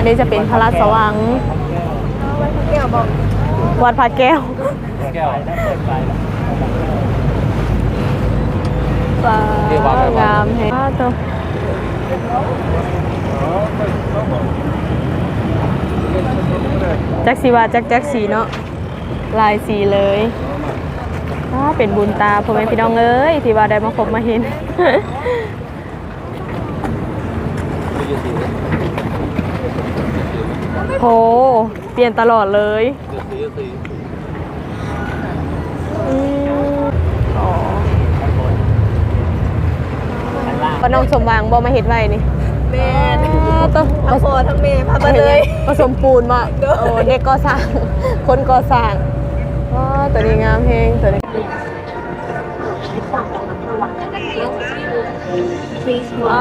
อันนี้จะเป็นพระราชวัง แก้วบอกวัดพระแก้วแก้วว้าวงามแฮะตัวจักสีว่าจักจักสีเนาะลายสีเลยอ้าเป็นบุญตาพ่อแม่พี่น้องเอ้ยที่ว่าได้มาพบมาเห็น โห เปลี่ยนตลอดเลยอืมอ๋อก็น้องสมหวังบอมาเห็ดไว้นี่แม่ต้องทั้งพ่อทั้งแม่พามาเลยผสมปูนมาโอ้เด็กก็สร้างคนก็สร้างว้าตัวนี้งามเพลงตัวนี้อ๋อ